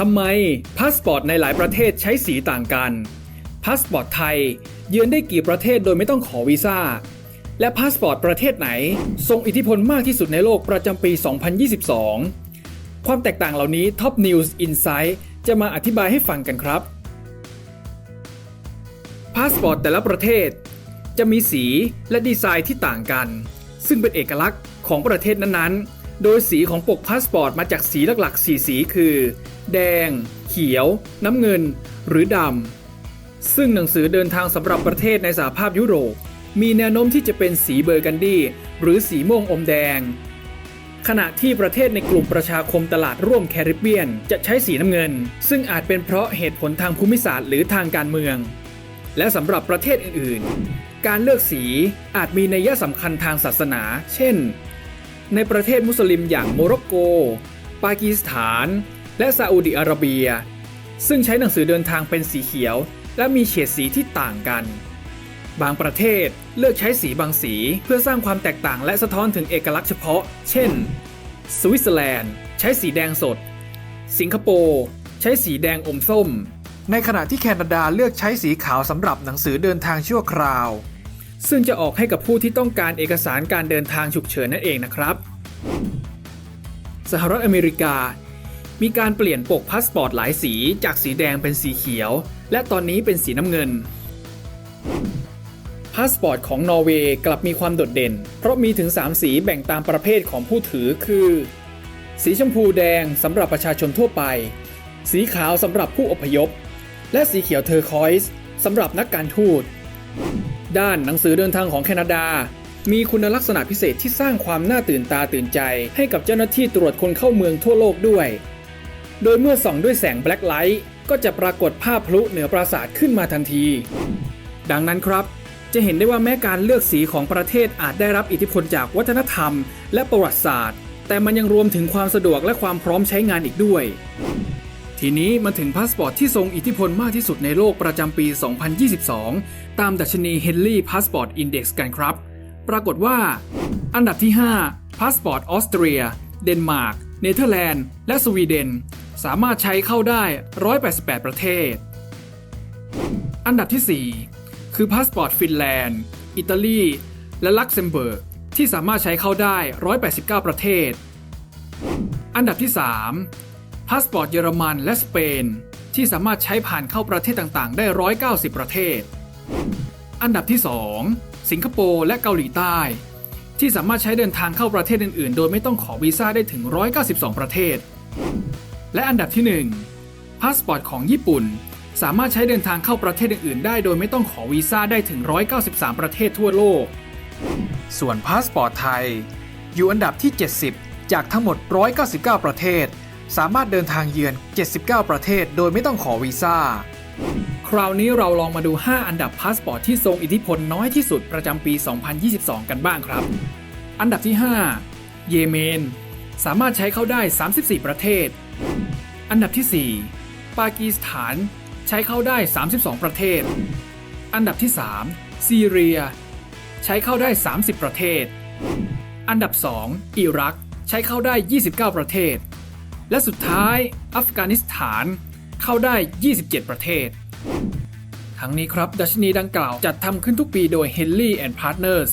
ทำไมพาสปอร์ตในหลายประเทศใช้สีต่างกัน พาสปอร์ตไทยเยือนได้กี่ประเทศโดยไม่ต้องขอวีซ่า และพาสปอร์ตประเทศไหนทรงอิทธิพลมากที่สุดในโลกประจำปี 2022 ความแตกต่างเหล่านี้ Top News Insight จะมาอธิบายให้ฟังกันครับ พาสปอร์ตแต่ละประเทศ จะมีสีและดีไซน์ที่ต่างกัน ซึ่งเป็นเอกลักษณ์ของประเทศนั้นๆ โดยสีของปกพาสปอร์ตมาจากสีหลักๆ 4 สีคือ แดง เขียว น้ำเงิน หรือดำ ซึ่งหนังสือเดินทางสำหรับประเทศในสหภาพยุโรป มีแนวโน้มที่จะเป็นสีเบอร์กันดี หรือสีม่วงอมแดง ขณะที่ประเทศในกลุ่มประชาคมตลาดร่วมแคริบเบียน จะใช้สีน้ำเงิน ซึ่งอาจเป็นเพราะเหตุผลทางภูมิศาสตร์หรือทางการเมือง และสำหรับประเทศอื่น ๆ การเลือกสีอาจมีนัยสำคัญทางศาสนา เช่น ในประเทศมุสลิมอย่างโมร็อกโก ปากีสถาน และซาอุดิอาระเบีย ซึ่งใช้หนังสือเดินทางเป็นสีเขียว และมีเฉดสีที่ต่างกัน บางประเทศเลือกใช้สีบางสีเพื่อสร้างความแตกต่างและสะท้อนถึงเอกลักษณ์เฉพาะ เช่น สวิตเซอร์แลนด์ ใช้สีแดงสด สิงคโปร์ใช้สีแดงอมส้ม ในขณะที่แคนาดาเลือกใช้สีขาวสำหรับหนังสือเดินทางชั่วคราว ซึ่งจะออกให้กับผู้ที่ต้องการเอกสารการเดินทางฉุกเฉินนั่นเองนะครับ สหรัฐอเมริกา มีการเปลี่ยนปกพาสปอร์ตหลายสีจากสีแดงเป็นสีเขียว และตอนนี้เป็นสีน้ำเงินพาสปอร์ตของนอร์เวย์กลับมีความโดดเด่น เพราะมีถึง 3 สีแบ่งตามประเภทของผู้ถือคือ สีชมพูแดงสำหรับประชาชนทั่วไป สีขาวสำหรับผู้อพยพ และสีเขียวเทอร์คอยส์สำหรับนักการทูต ด้านหนังสือเดินทางของแคนาดา มีคุณลักษณะพิเศษที่สร้างความน่าตื่นตาตื่นใจ ให้กับเจ้าหน้าที่ตรวจคนเข้าเมืองทั่วโลกด้วย โดยเมื่อส่องด้วยแสงแบล็คไลท์ก็จะปรากฏภาพพลุเหนือปราสาทขึ้นมาทันที ดังนั้นครับจะเห็นได้ว่าแม้การเลือกสีของประเทศอาจได้รับอิทธิพลจากวัฒนธรรม และประวัติศาสตร์ แต่มันยังรวมถึงความสะดวกและความพร้อมใช้งานอีกด้วย ทีนี้มาถึงพาสปอร์ตที่ทรงอิทธิพลมากที่สุดในโลกประจำปี 2022 ตามดัชนี Henley Passport Index กันครับ ปรากฏว่า อันดับที่ 5 พาสปอร์ตออสเตรีย เดนมาร์ก เนเธอร์แลนด์ และสวีเดน สามารถใช้เข้าได้ 188 ประเทศ อันดับที่ 4 คือพาสปอร์ตฟินแลนด์ อิตาลี และลักเซมเบิร์ก ที่สามารถใช้เข้าได้ 189 ประเทศ อันดับที่ 3 พาสปอร์ตเยอรมันและสเปน ที่สามารถใช้ผ่านเข้าประเทศต่างๆ ได้ 190 ประเทศ อันดับที่ 2 สิงคโปร์และเกาหลีใต้ ที่สามารถใช้เดินทางเข้าประเทศอื่นๆ โดยไม่ต้องขอวีซ่าได้ถึง 192 ประเทศ และอันดับที่ 1 พาสปอร์ตของญี่ปุ่น สามารถใช้เดินทางเข้าประเทศอื่นๆ ได้โดยไม่ต้องขอวีซ่าได้ถึง 193 ประเทศทั่วโลก ส่วนพาสปอร์ตไทย อยู่อันดับที่ 70 จากทั้งหมด 199 ประเทศ สามารถเดินทางเยือน 79 ประเทศ โดยไม่ต้องขอวีซ่า คราวนี้เราลองมาดู 5 อันดับพาสปอร์ตที่ทรงอิทธิพลน้อยที่สุดประจำปี 2022 กันบ้างครับ อันดับที่ 5 เยเมน สามารถใช้เข้าได้ 34 ประเทศ อันดับที่ 4 ปากีสถาน ใช้เข้าได้ 32 ประเทศ อันดับที่ 3 ซีเรีย ใช้เข้าได้ 30 ประเทศ อันดับ 2 อิรัก ใช้เข้าได้ 29 ประเทศ และสุดท้ายอัฟกานิสถานเข้าได้ 27 ประเทศ ทั้งนี้ครับ ดัชนีดังกล่าวจัดทำขึ้นทุกปีโดย Henley and Partners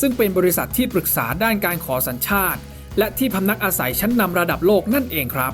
ซึ่งเป็นบริษัทที่ปรึกษาด้านการขอสัญชาติ และที่พำนักอาศัยชั้นนำระดับโลกนั่นเองครับ